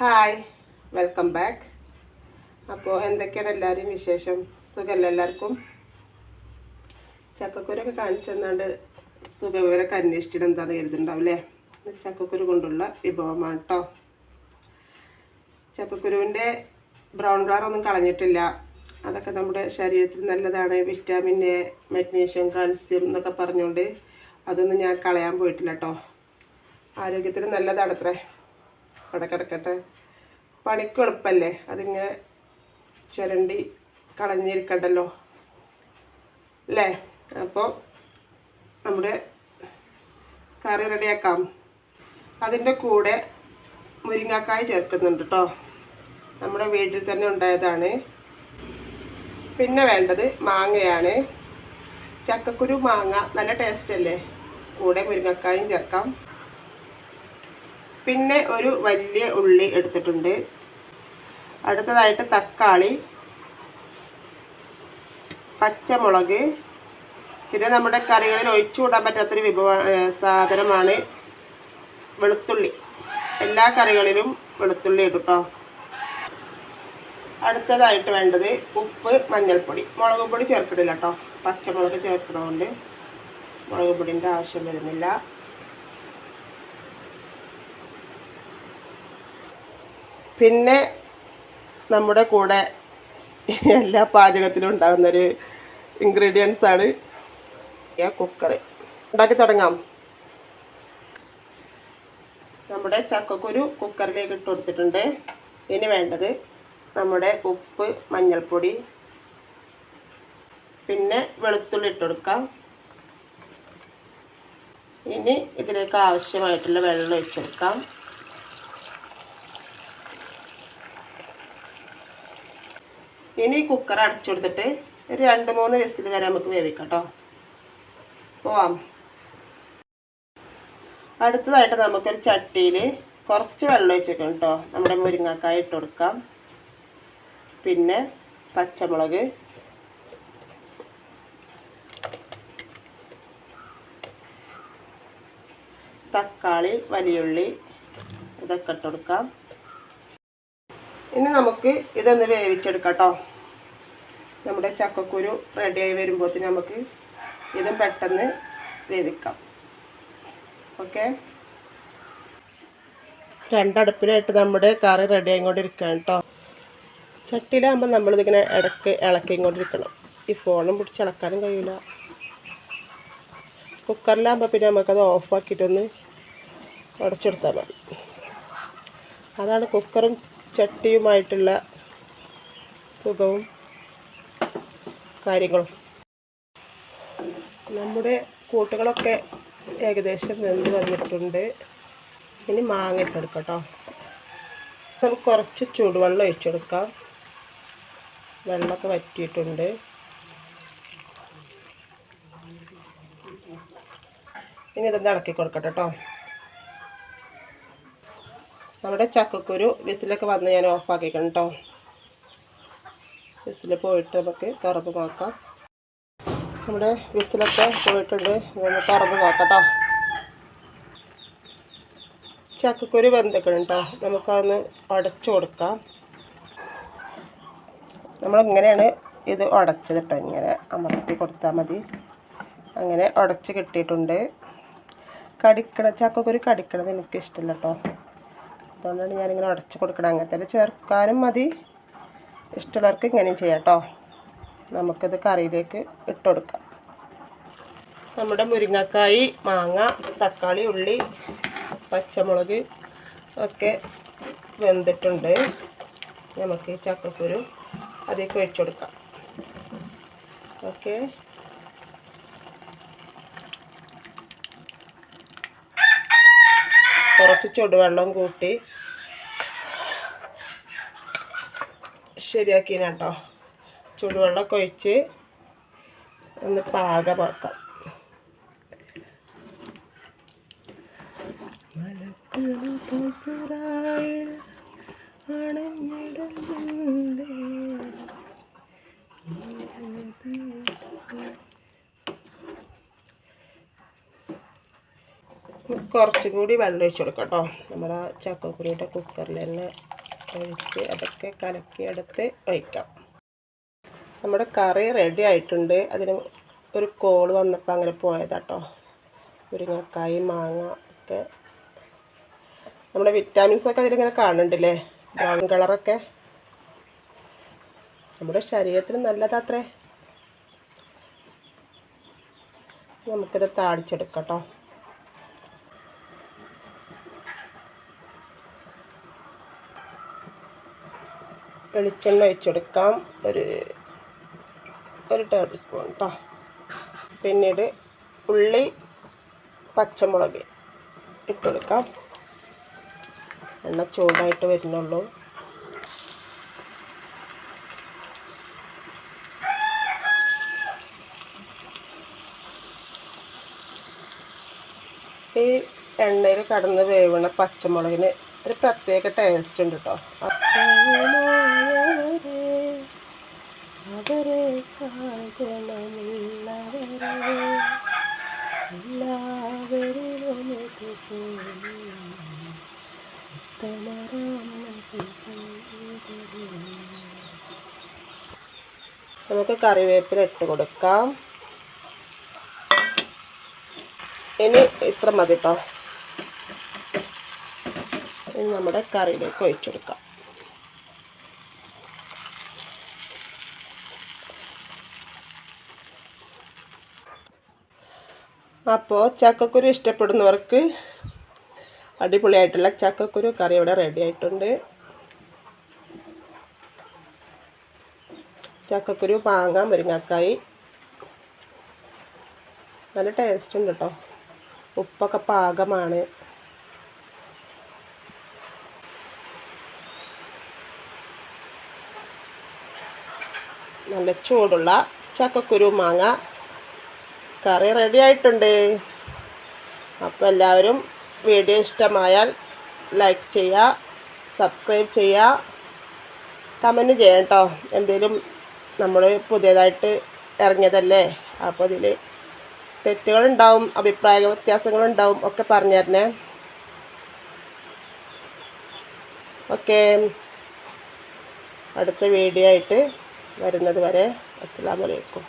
Hi welcome back അപ്പോൾ എന്തൊക്കെയാണ് എല്ലാവരും വിശേഷം? സുഖമല്ല എല്ലാവർക്കും? ചക്കക്കുരൊക്കെ കാണിച്ചു തന്നാണ്ട് സുഖവിവരൊക്കെ അന്വേഷിച്ചിട്ട് എന്താണെന്ന് കരുതുന്നുണ്ടാവും അല്ലേ ഇത് ചക്കക്കുരു കൊണ്ടുള്ള വിഭവമാണ് കേട്ടോ ചക്കക്കുരുവിന്റെ ബ്രൗൺ കളറൊന്നും കളഞ്ഞിട്ടില്ല. അതൊക്കെ നമ്മുടെ ശരീരത്തിന് നല്ലതാണ്. വിറ്റാമിൻ എ മഗ്നീഷ്യം കാൽസ്യം എന്നൊക്കെ പറഞ്ഞുകൊണ്ട് അതൊന്നും ഞാൻ കളയാൻ പോയിട്ടില്ല കേട്ടോ ആരോഗ്യത്തിന് നല്ലതാണത്രേ. അവിടെ കിടക്കട്ടെ. പണിക്ക് എളുപ്പമല്ലേ അതിങ്ങനെ ചുരണ്ടി കളഞ്ഞിരിക്കണ്ടല്ലോ. അല്ലേ? അപ്പോൾ നമ്മുടെ കറി റെഡിയാക്കാം. അതിന്റെ കൂടെ മുരിങ്ങാക്കായ് ചേർക്കുന്നുണ്ട് കേട്ടോ നമ്മുടെ വീട്ടിൽ തന്നെ ഉണ്ടായതാണ്. പിന്നെ വേണ്ടത് മാങ്ങയാണ്. ചക്കക്കുരു മാങ്ങ നല്ല ടേസ്റ്റ് അല്ലേ? കൂടെ മുരിങ്ങക്കായും ചേർക്കാം. പിന്നെ ഒരു വലിയ ഉള്ളി എടുത്തിട്ടുണ്ട്. അടുത്തതായിട്ട് തക്കാളി പച്ചമുളക്. പിന്നെ നമ്മുടെ കറികളിൽ ഒഴിച്ചു കൂടാൻ പറ്റാത്തൊരു വിഭവ സാധനമാണ് വെളുത്തുള്ളി. എല്ലാ കറികളിലും വെളുത്തുള്ളി ഇടും കേട്ടോ അടുത്തതായിട്ട് വേണ്ടത് ഉപ്പ് മഞ്ഞൾപ്പൊടി. മുളക് പൊടി ചേർക്കിടില്ല കേട്ടോ പച്ചമുളക് ചേർക്കണതുകൊണ്ട് മുളക് പൊടിന്റെ ആവശ്യം വരുന്നില്ല. പിന്നെ നമ്മുടെ കൂടെ എല്ലാ പാചകത്തിലും ഉണ്ടാകുന്നൊരു ഇൻഗ്രീഡിയൻസ് ആണ് കുക്കർ ഉണ്ടാക്കി തുടങ്ങാം. നമ്മുടെ ചക്കക്കുരു കുക്കറിലേക്ക് ഇട്ട് കൊടുത്തിട്ടുണ്ട്. ഇനി വേണ്ടത് നമ്മുടെ ഉപ്പ് മഞ്ഞൾപ്പൊടി പിന്നെ വെളുത്തുള്ളി ഇട്ട് കൊടുക്കാം. ഇനി ഇതിലേക്ക് ആവശ്യമായിട്ടുള്ള വെള്ളം ഒഴിച്ചെടുക്കാം ഇനി കുക്കർ അടച്ചു കൊടുത്തിട്ട് ഒരു രണ്ട് മൂന്ന് വിസിൽ വരെ നമുക്ക് വേവിക്കാം കേട്ടോ പോവാം. അടുത്തതായിട്ട് നമുക്കൊരു ചട്ടിയിൽ കുറച്ച് വെള്ളം ഒഴിച്ചേക്കണം കേട്ടോ നമ്മുടെ മുരിങ്ങക്കായ ഇട്ട് കൊടുക്കാം. പിന്നെ പച്ചമുളക്. തക്കാളി വലിയുള്ളി ഇതൊക്കെ ഇട്ട് കൊടുക്കാം. ഇനി നമുക്ക് ഇതൊന്ന് വേവിച്ചെടുക്കാം കേട്ടോ നമ്മുടെ ചക്കക്കുരു റെഡിയായി വരുമ്പോഴത്തേന് നമുക്ക് ഇത് പെട്ടെന്ന് വേവിക്കാം. ഓക്കെ രണ്ടടുപ്പിലായിട്ട് നമ്മുടെ കറി റെഡി ആയിക്കൊണ്ടിരിക്കുകയാണ് കേട്ടോ ചട്ടിയിലാകുമ്പോൾ നമ്മളിതിങ്ങനെ ഇടയ്ക്ക് ഇളക്കിക്കൊണ്ടിരിക്കണം. ഈ ഫോണും പിടിച്ച് ഇളക്കാനും കഴിയില്ല കുക്കറിലാകുമ്പോൾ പിന്നെ നമുക്കത് ഓഫാക്കിയിട്ടൊന്ന് ഉടച്ചെടുത്താൽ മതി. അതാണ് കുക്കറും ചട്ടിയുമായിട്ടുള്ള സുഖവും കാര്യങ്ങളും. നമ്മുടെ കൂട്ടുകളൊക്കെ ഏകദേശം വെന്ത് വന്നിട്ടുണ്ട്. ഇനി മാങ്ങ ഇട്ടെടുക്കാം കേട്ടോ നമുക്ക് കുറച്ച് ചൂടുവെള്ളം ഒഴിച്ചെടുക്കാം. വെള്ളമൊക്കെ വറ്റിയിട്ടുണ്ട്. ഇനി ഇതൊന്ന് ഇളക്കി കൊടുക്കട്ടെ കേട്ടോ. നമ്മുടെ ചക്കക്കുരു വിസിലൊക്കെ വന്ന് ഞാൻ ഓഫാക്കിക്കണം കേട്ടോ. വിസിൽ പോയിട്ട് നമുക്ക് കറവ് നോക്കാം നമ്മുടെ വിസിലൊക്കെ പോയിട്ടുണ്ട്. തുറന്ന് നോക്കാം കേട്ടോ ചക്കക്കുരു വെന്തിക്കണം കേട്ടോ നമുക്കതൊന്ന് ഉടച്ചു കൊടുക്കാം. നമ്മളിങ്ങനെയാണ് ഇത് ഉടച്ചത് കേട്ടോ ഇങ്ങനെ അമർത്തി കൊടുത്താൽ മതി. അങ്ങനെ ഉടച്ച് കിട്ടിയിട്ടുണ്ട്. കടിക്കണ ചക്കക്കുരു കടിക്കണത് എനിക്കിഷ്ടമില്ല കേട്ടോ അതുകൊണ്ടാണ് ഞാനിങ്ങനെ ഉടച്ച് കൊടുക്കണം അങ്ങനത്തെ ചേർക്കാനും മതി. ഇഷ്ടമുള്ളവർക്ക് ഇങ്ങനെയും ചെയ്യാം കേട്ടോ നമുക്കിത് കറിയിലേക്ക് ഇട്ട് കൊടുക്കാം. നമ്മുടെ മുരിങ്ങക്കായി മാങ്ങ തക്കാളി ഉള്ളി പച്ചമുളക് ഒക്കെ വെന്തിട്ടുണ്ട്. നമുക്ക് ഈ ചക്കക്കുരു അതിലേക്ക് ഒഴിച്ചു കൊടുക്കാം. ഓക്കെ. കുറച്ച് ചുടുവെള്ളം കൂട്ടി ശരിയാക്കിന കേട്ടോ ചൂടുവെള്ളമൊക്കെ ഒഴിച്ച് ഒന്ന് പാകമാക്കാം കുറച്ചും കൂടി വെള്ളം ഒഴിച്ചു കൊടുക്കാം കേട്ടോ. നമ്മുടെ ചക്കക്കുരുവിന്റെ കുക്കറിൽ തന്നെ ഒഴിച്ച് അതൊക്കെ കലക്കിയെടുത്ത് ഒഴിക്കാം. നമ്മുടെ കറി റെഡി ആയിട്ടുണ്ട്. അതിന് ഒരു കോൾ വന്നപ്പോൾ അങ്ങനെ പോയതാട്ടോ. മുരിങ്ങക്കായി മാങ്ങ ഒക്കെ. നമ്മുടെ വിറ്റാമിൻസ് ഒക്കെ അതിലിങ്ങനെ കാണുന്നുണ്ടല്ലേ? ബ്രൗൺ കളറൊക്കെ നമ്മുടെ ശരീരത്തിന് നല്ലതാത്രേ നമുക്കിത് താടിച്ചെടുക്കാം വെളിച്ചെണ്ണ ഒഴിച്ചെടുക്കാം. ഒരു ഒരു ടേബിൾ സ്പൂൺ കേട്ടോ പിന്നീട് ഉള്ളി പച്ചമുളക് ഇട്ട് കൊടുക്കാം എണ്ണ ചൂടായിട്ട് വരുന്നുള്ളൂ. ഈ എണ്ണയിൽ കടന്ന് വേവണ പച്ചമുളകിന് ഒരു പ്രത്യേക ടേസ്റ്റ് ഉണ്ട് കേട്ടോ അവരെ നമുക്ക് കറിവേപ്പില ഇട്ട് കൊടുക്കാം. ഇനി ഇത്ര മതി കേട്ടോ ഇനി നമ്മുടെ കറിയിലേക്ക് ഒഴിച്ചെടുക്കാം. അപ്പോൾ ചക്കക്കുരു ഇഷ്ടപ്പെടുന്നവർക്ക് അടിപൊളിയായിട്ടുള്ള ചക്കക്കുരു കറി ഇവിടെ റെഡി ആയിട്ടുണ്ട്. ചക്കക്കുരു പാങ്ങ മുരിങ്ങക്കായി. നല്ല ടേസ്റ്റ് ഉണ്ട് കേട്ടോ ഉപ്പൊക്കെ പാകമാണ്. നല്ല ചൂടുള്ള ചക്കക്കുരു മാങ്ങ. കറി റെഡി ആയിട്ടുണ്ട്. അപ്പോൾ എല്ലാവരും വീഡിയോ ഇഷ്ടമായാൽ ലൈക്ക് ചെയ്യുക സബ്സ്ക്രൈബ് ചെയ്യുക. കമന്റ് ചെയ്യണം കേട്ടോ. എന്തെങ്കിലും നമ്മൾ പുതിയതായിട്ട് ഇറങ്ങിയതല്ലേ? അപ്പോൾ ഇതിൽ തെറ്റുകളുണ്ടാവും അഭിപ്രായ വ്യത്യാസങ്ങളുണ്ടാവും ഒക്കെ പറഞ്ഞു തരണേ. ഓക്കെ അടുത്ത വീഡിയോ ആയിട്ട് വരുന്നത് വരെ അസ്സാം വലൈക്കും